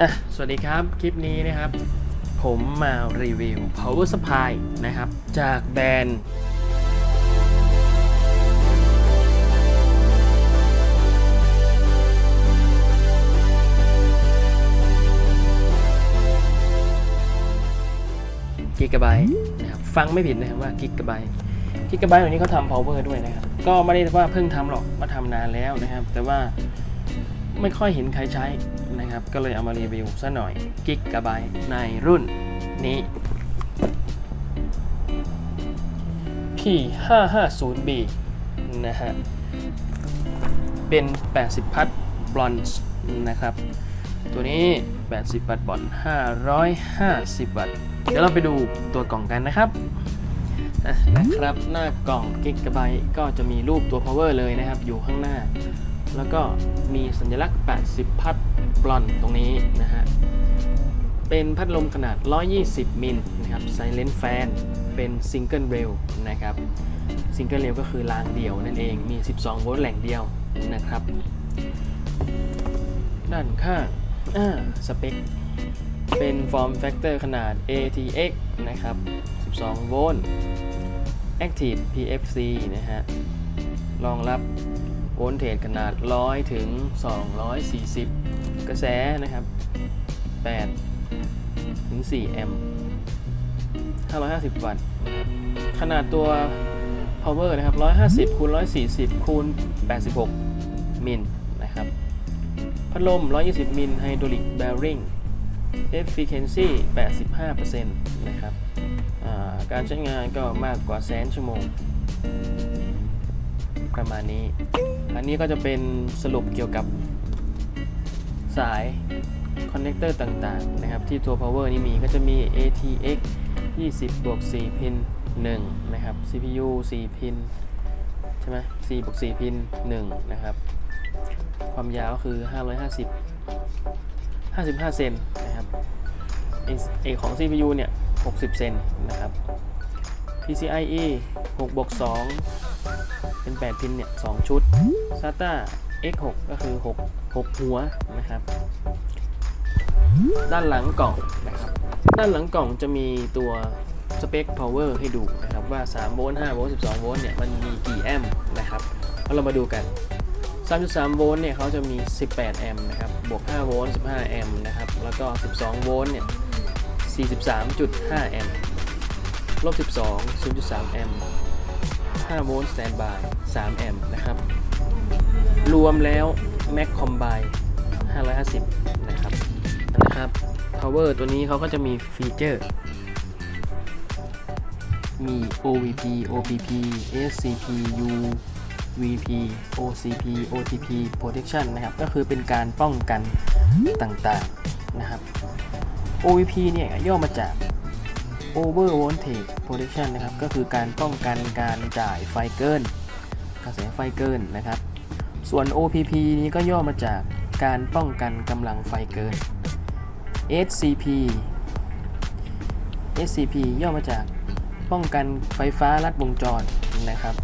อะสวัสดีครับ คลิปนี้นะครับ ผมมารีวิว power supply นะครับ จากแบรนด์ กิกะไบต์นะครับ ฟังไม่ผิดนะครับว่ากิกะไบต์กิกะไบต์ตัวนี้เขาทำ power ด้วยนะครับ ก็ไม่ได้ว่าเพิ่งทำหรอกมาทำนานแล้วนะครับ แต่ว่า ไม่ค่อยเห็นใครใช้นะครับ ก็เลยเอามารีวิวซะหน่อยกิกกะไบในรุ่นนี้ P550B นะฮะ เป็น 80 พัทบลอนซ์นะครับ ตัวนี้ 80 วัตต์บอล550 วัตต์ เดี๋ยวเราไปดูตัวกล่องกันนะครับนะครับ หน้ากล่องกิกะไบก็จะมีรูปตัว power เลยนะครับ อยู่ข้างหน้า แล้วก็มีสัญลักษณ์ 80 พัดบลอนตรงนี้นะฮะ เป็นพัดลมขนาด 120 มิลนะครับไซเลน t ์แฟนเป็นซิงเกิลเรลนะครับซิงเกิลเรลก็คือรางเดียวนั่นเอง มี 12 โวลต์แหล่งเดียวนะครับ ด้านข้างอ่าสเปค เป็นฟอร์มแฟกเตอร์ขนาด ATX นะครับ 12 โวลต์ Active PFC นะฮะ รองรับ โวลเทจขนาด 100 ถึง 240 กระแสนะครับ 8 ถึง 4 แอมป์550 วัตต์นะครับขนาดตัว power นะครับ 150 คูณ 140 คูณ 86 มิลนะครับ พัดลม 120 มิลไฮดรอลิกแบริ่ง efficiency 85%นะครับการใช้งานก็มากกว่าแสนชั่วโมง ประมาณนี้ อันนี้ก็จะเป็นสรุปเกี่ยวกับสายคอนเนคเตอร์ต่างๆนะครับที่ตัว power นี้มีก็จะมี ATX 20บวก4พิน1นะครับ CPU 4พินใช่ไหม4บวก4พิน1นะครับ ความยาวก็คือ 550 55 เซนนะครับไอ้ไอของ CPU เนี่ย 60 เซนนะครับ PCIe 6บวก2 เป็น 8 พินเนี่ย2ชุด SATA X6 ก็คือ 6 6 หัวนะครับ ด้านหลังกล่องนะครับ ด้านหลังกล่องจะมีตัวสเปค power ให้ดูนะครับว่า 3 โวลต์ 5 โวลต์ 12 โวลต์เนี่ยมันมีกี่แอมป์นะครับเอาเรามาดูกัน 3.3 โวลต์เนี่ยเขาจะมี 18 แอมป์นะครับ บวก 5 โวลต์ 15 แอมป์นะครับ แล้วก็ 12 โวลต์เนี่ย 43.5 แอมป์ลบ 12 0.3 แอมป์ 5โวลต์สแตนบาย3แอมป์นะครับ รวมแล้ว Max Combine 550 นะครับนะครับ Power ตัวนี้เขาก็จะมีฟีเจอร์ มี OVP OPP SCP UVP OCP OTP Protection นะครับ ก็คือเป็นการป้องกันต่างๆนะครับ OVP เนี่ยย่อมาจาก Over Voltage Protection นะครับ ก็คือการป้องกันการจ่ายไฟเกิน กระแสไฟเกินนะครับ ส่วน OPP นี้ก็ย่อมาจากการป้องกันกำลังไฟเกิน SCP SCP ย่อมาจากป้องกันไฟฟ้าลัดวงจรนะครับ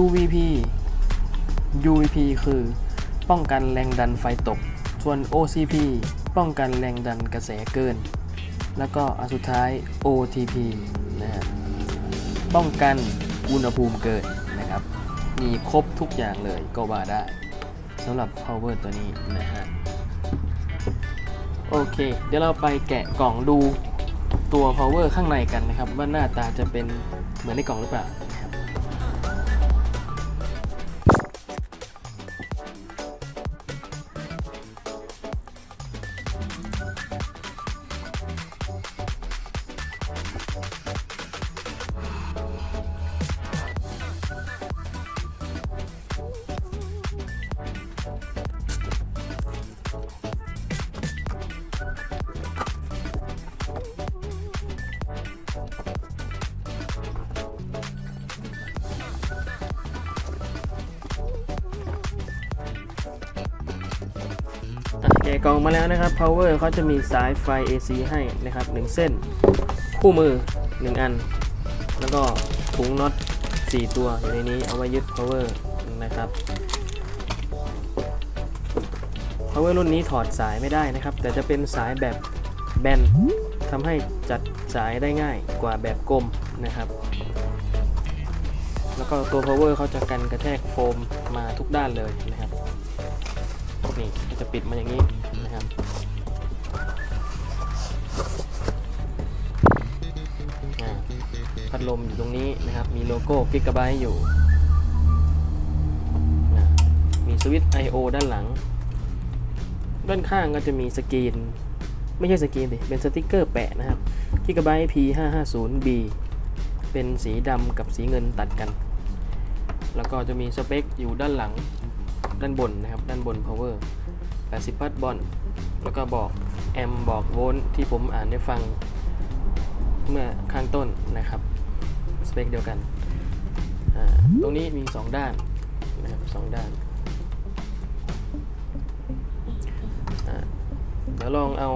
UVP UVP คือป้องกันแรงดันไฟตก ส่วน OCP ป้องกันแรงดันกระแสเกิน แล้วก็อันสุดท้าย OTP นะฮะป้องกันอุณหภูมิเกินนะครับ มีครบทุกอย่างเลยก็ว่าได้สำหรับ power ตัวนี้นะฮะโอเค เดี๋ยวเราไปแกะกล่องดูตัว power ข้างในกันนะครับ ว่าหน้าตาจะเป็นเหมือนในกล่องหรือเปล่า กล่องมาแล้วนะครับ power เขาจะมีสายไฟ AC ให้นะครับ1เส้น คู่มือ 1 อัน แล้วก็ถุงน็อต4 ตัวอยู่ในนี้เอาไว้ยึด power นะครับ power รุ่นนี้ถอดสายไม่ได้นะครับ แต่จะเป็นสายแบบแบนทำให้จัดสายได้ง่ายกว่าแบบกลมนะครับ แล้วก็ตัว power เขาจะกันกระแทกโฟมมาทุกด้านเลยนะครับนี่จะปิดมาอย่างนี้ นะครับพัดลมอยู่ตรงนี้นะครับ มีโลโก้กิกะไบต์อยู่นะมีสวิตช์ I/O ด้านหลัง ด้านข้างก็จะมีสกรีน ไม่ใช่สกรีนดิเป็นสติกเกอร์แปะนะครับ Gigabyte P550B เป็นสีดำกับสีเงินตัดกัน แล้วก็จะมีสเปคอยู่ด้านหลังด้านบนนะครับ ด้านบน power 80พัทบอลแล้วก็บอกแอมบอกโวลต์ที่ผมอ่านให้ฟังเมื่อข้างต้นนะครับสเปคเดียวกัน ตรงนี้มี 2 ด้านนะครับสองด้าน เดี๋ยวลองเอา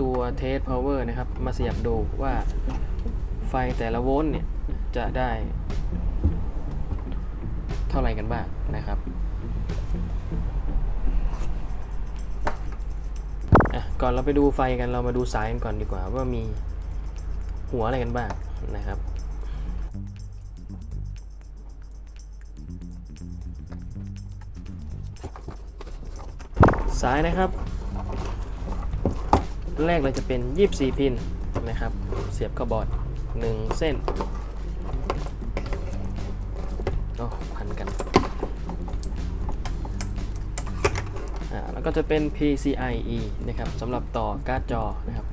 ตัวเทสพาวเวอร์นะครับ มาเสียบดูว่าไฟแต่ละโวลต์เนี่ย จะได้เท่าไหร่กันบ้างนะครับ ก่อนเราไปดูไฟกันเรามาดูสายกันก่อนดีกว่าว่ามีหัวอะไรกันบ้างนะครับ สายนะครับ แรกเราจะเป็น 24 พินนะครับ เสียบเข้าบอร์ด1เส้น ก็จะเป็น PCIe นะครับสำหรับต่อการ์ดจอนะครับ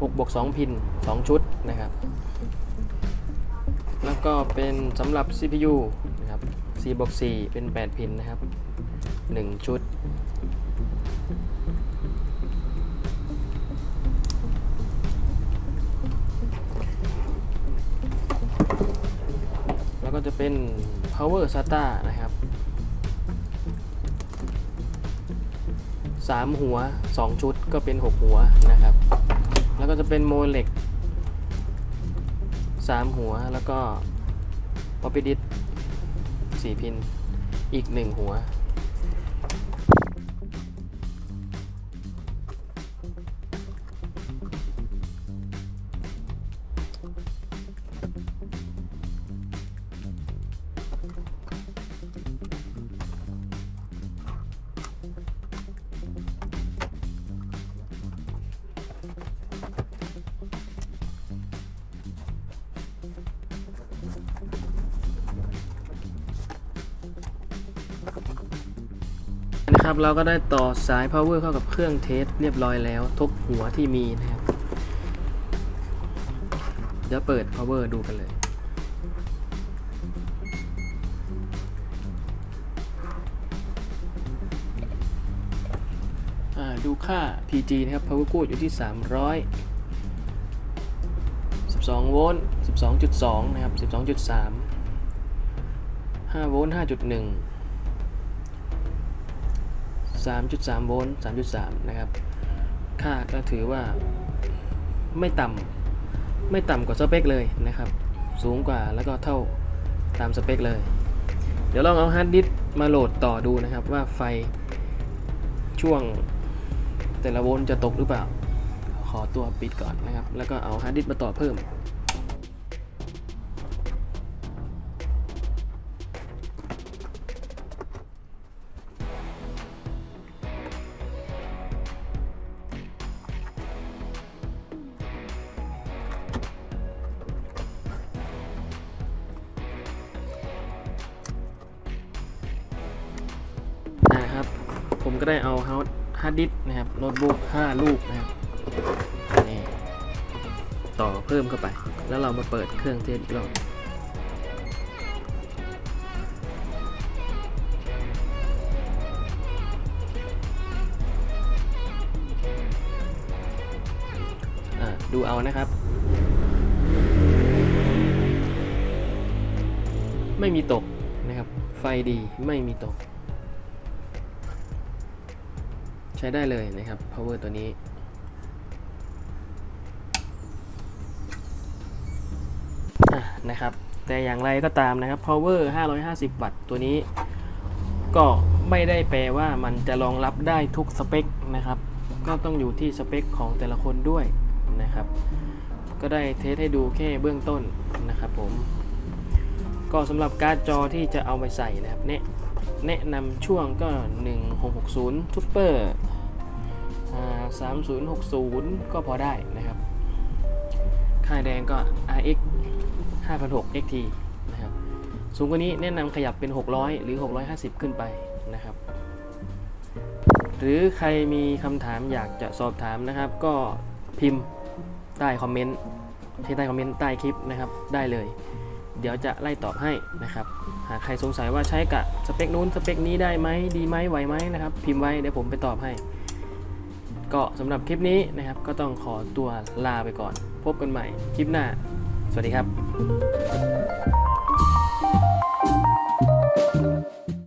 6บวก2พิน 2 ชุดนะครับ แล้วก็เป็นสำหรับ CPU นะครับ4บวก4เป็น 8 พินนะครับ 1 ชุด แล้วก็จะเป็น power SATA นะครับ 3 หัว 2 ชุดก็เป็น 6 หัวนะครับ แล้วก็จะเป็นโมเล็ก 3 หัวแล้วก็ป๊อปปี้ดิส4พินอีก 1 หัว นะครับเราก็ได้ต่อสาย power เข้ากับเครื่องเทสเรียบร้อยแล้วทุกหัวที่มีนะครับเดี๋ยวเปิด power ดูกันเลยอ่าดูค่า PG นะครับ power good อยู่ที่ 300 12 โวลต์ 12.2 นะครับ 12.3 5 โวลต์ 5.1 3.3 โวลต์ 3.3 นะครับ ค่าก็ถือว่าไม่ต่ำไม่ต่ำกว่าสเปคเลยนะครับ สูงกว่าแล้วก็เท่าตามสเปคเลย เดี๋ยวลองเอาฮาร์ดดิสก์มาโหลดต่อดูนะครับว่าไฟช่วงแต่ละโวลต์จะตกหรือเปล่า ขอตัวปิดก่อนนะครับ แล้วก็เอาฮาร์ดดิสก์มาต่อเพิ่ม นะครับ ผมก็ได้เอาฮาร์ดดิสก์นะครับโน้ตบุ๊ก5ลูกนะครับ นี่ต่อเพิ่มเข้าไป แล้วเรามาเปิดเครื่องเทสอีกรอบดูเอานะครับ ไม่มีตกนะครับ ไฟดีไม่มีตก ใช้ได้เลยนะครับ power ตัวนี้ อะ นะครับ แต่อย่างไรก็ตามนะครับ power 550 วัตต์ตัวนี้ ก็ไม่ได้แปลว่ามันจะรองรับได้ทุกสเปคนะครับ ก็ต้องอยู่ที่สเปคของแต่ละคนด้วยนะครับ ก็ได้เทสให้ดูแค่เบื้องต้นนะครับผม ก็สำหรับการ์ดจอที่จะเอาไปใส่นะครับแนะแนะนำช่วงก็ 1660 Super 3060 ก็พอได้นะครับ ค่ายแดงก็ RX 5006 XT นะครับสูงกว่านี้แนะนำขยับเป็น 600 หรือ 650 ขึ้นไปนะครับ หรือใครมีคำถามอยากจะสอบถามนะครับ ก็พิมพ์ใต้คอมเมนต์ที่ใต้คอมเมนต์ใต้คลิปนะครับได้เลย เดี๋ยวจะไล่ตอบให้นะครับ หากใครสงสัยว่าใช้กับสเปคนู้นสเปคนี้ได้ไหมดีไหมไหวไหมนะครับ พิมพ์ไว้เดี๋ยวผมไปตอบให้ ก็สำหรับคลิปนี้นะครับก็ต้องขอตัวลาไปก่อน พบกันใหม่คลิปหน้า สวัสดีครับ